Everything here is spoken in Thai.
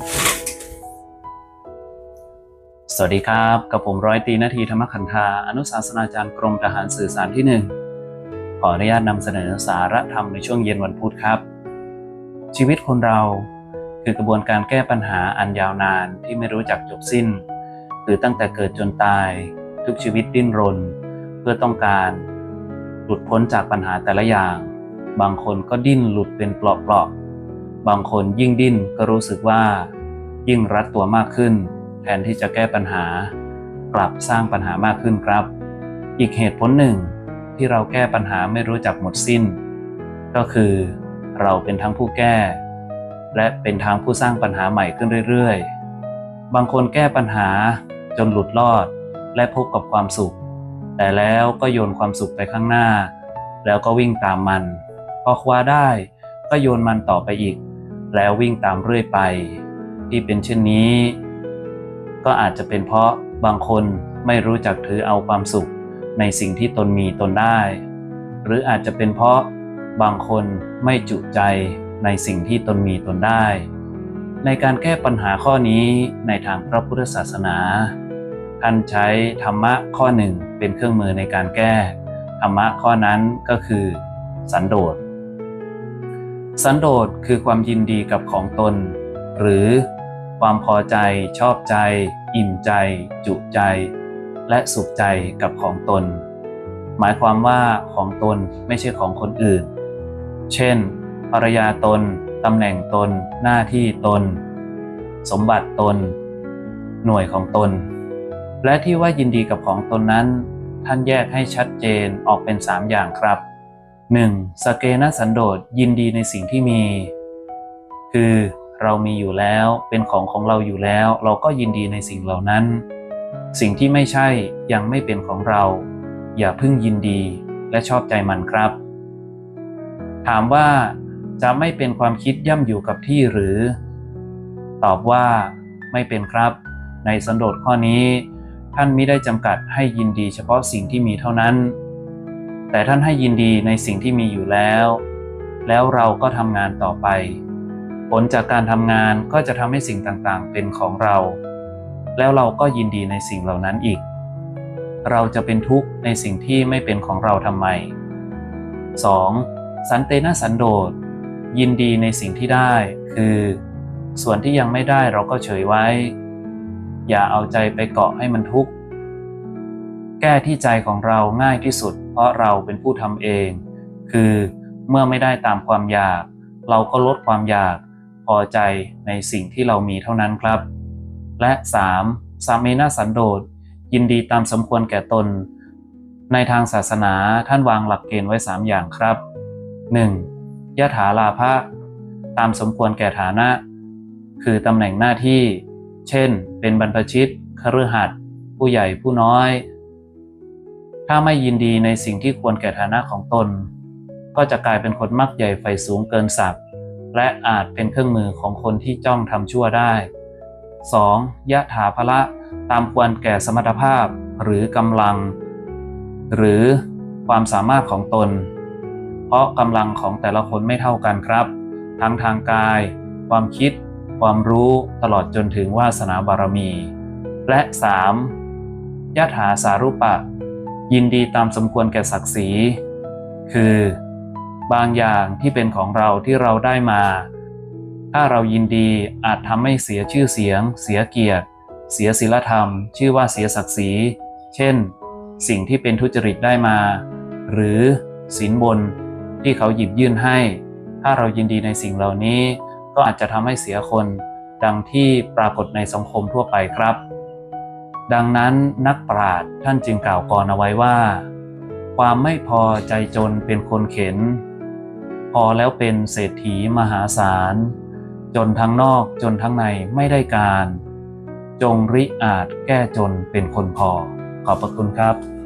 สวัสดีครับ กับผมร้อยตีนาทีธรรมคันธาอนุศาสนาจารย์กรมทหารสื่อสารที่หนึ่งขออนุญาตนำเสนอสาระธรรมในช่วงเย็นวันพุธครับ ชีวิตคนเราคือกระบวนการแก้ปัญหาอันยาวนานที่ไม่รู้จักจบสิ้น คือตั้งแต่เกิดจนตาย ทุกชีวิตดิ้นรน เพื่อต้องการหลุดพ้นจากปัญหาแต่ละอย่าง บางคนก็ดิ้นหลุดเป็นเปลาะๆ บางคนยิ่งดิ้นก็รู้สึกว่า ยิ่งรัดตัวมากขึ้น แทนที่จะแก้ปัญหา กลับสร้างปัญหามากขึ้นครับ อีกเหตุผลหนึ่งที่เราแก้ปัญหาไม่รู้จักหมดสิ้น ก็คือเราเป็นทั้งผู้แก้ และเป็นทั้งผู้สร้างปัญหาใหม่ขึ้นเรื่อยๆ บางคนแก้ปัญหาจนหลุดรอดและพบกับความสุข แต่แล้วก็โยนความสุขไปข้างหน้า แล้วก็วิ่งตามมัน พอคว้าได้ก็โยนมันต่อไปอีก แล้ววิ่งตามเรื่อยไป ที่เป็นเช่นนี้ ก็อาจจะเป็นเพราะบางคนไม่รู้จักถือเอาความสุขในสิ่งที่ตนมีตนได้ หรืออาจจะเป็นเพราะบางคนไม่จุใจในสิ่งที่ตนมีตนได้ ในการแก้ปัญหาข้อนี้ในทางพระพุทธศาสนา ท่านใช้ธรรมะข้อหนึ่งเป็นเครื่องมือในการแก้ ธรรมะข้อนั้นก็คือ สันโดษ สันโดษคือความยินดีกับของตน หรือความพอใจชอบใจ อิ่มใจ จุใจ และสุขใจกับของตน หมายความว่าของตนไม่ใช่ของคนอื่น เช่น ภรรยาตนตำแหน่งตน หน้าที่ตน สมบัติตน หน่วยของตน และที่ว่ายินดีกับของตนนั้น ท่านแยกให้ชัดเจนออกเป็นสามอย่างครับ 1. สเกนสันโดษยินดีในสิ่งที่มี คือเรามีอยู่แล้วเป็นของของเราอยู่แล้ว เราก็ยินดีในสิ่งเหล่านั้น สิ่งที่ไม่ใช่ยังไม่เป็นของเรา อย่าเพิ่งยินดีและชอบใจมันครับ ถามว่าจะไม่เป็นความคิดย่ำอยู่กับที่หรือ ตอบว่าไม่เป็นครับ ในสันโดษข้อนี้ ท่านไม่ได้จำกัดให้ยินดีเฉพาะสิ่งที่มีเท่านั้น แต่ท่านให้ยินดีในสิ่งที่มีอยู่แล้ว แล้วเราก็ทำงานต่อไป ผลจากการทำงานก็จะทำให้สิ่งต่างๆ เป็นของเรา แล้วเราก็ยินดีในสิ่งเหล่านั้นอีก เราจะเป็นทุกข์ในสิ่งที่ไม่เป็นของเราทำไม 2. สันเตนะสันโดษ ยินดีในสิ่งที่ได้ คือ ส่วนที่ยังไม่ได้เราก็เฉยไว้ อย่าเอาใจไปเกาะให้มันทุกข์ แก้ที่ใจของเราง่ายที่สุด เพราะเราเป็นผู้ทำเอง คือเมื่อไม่ได้ตามความอยาก เราก็ลดความอยาก พอใจในสิ่งที่เรามีเท่านั้นครับ และ 3. สามีนาสันโดษยินดีตามสมควรแก่ตน ในทางศาสนาท่านวางหลักเกณฑ์ไว้ 3 อย่างครับ 1. ยะถาลาภะตามสมควรแก่ฐานะ คือตำแหน่งหน้าที่ เช่น เป็นบรรพชิตคฤหัสถ์ผู้ใหญ่ผู้น้อย ถ้าไม่ยินดีในสิ่งที่ควรแก่ฐานะของตน ก็จะกลายเป็นคนมักใหญ่ไฟสูงเกินศักดิ์และอาจเป็นเครื่องมือของคนที่จ้องทำชั่วได้ 2. ยะถาภละตามควรแก่สมรรถภาพหรือกำลัง หรือความสามารถของตน เพราะกำลังของแต่ละคนไม่เท่ากันครับ ทั้งทางกาย ความคิด ความรู้ตลอดจนถึงวาสนาบารมี และ 3. ยะถาสารุปะ ยินดีตามสมควรแก่ศักดิ์ศรีคือ บางอย่างที่เป็นของเราที่เราได้มา ถ้าเรายินดีอาจทำให้เสียชื่อเสียง เสียเกียรติ เสียศีลธรรม ชื่อว่าเสียศักดิ์ศรีเช่น สิ่งที่เป็นทุจริตได้มา หรือสินบนที่เขาหยิบยื่นให้ ถ้าเรายินดีในสิ่งเหล่านี้ ก็อาจจะทำให้เสียคน ดังที่ปรากฏในสังคมทั่วไปครับ ดังนั้นนักปราชญ์ท่านจึงกล่าวกรเอาไว้ว่า ความไม่พอใจจนเป็นคนเข็น พอแล้วเป็นเศรษฐีมหาศาล จนทั้งนอกจนทั้งในไม่ได้การ จงริอาจแก้จนเป็นคนพอ ขอบพระคุณครับ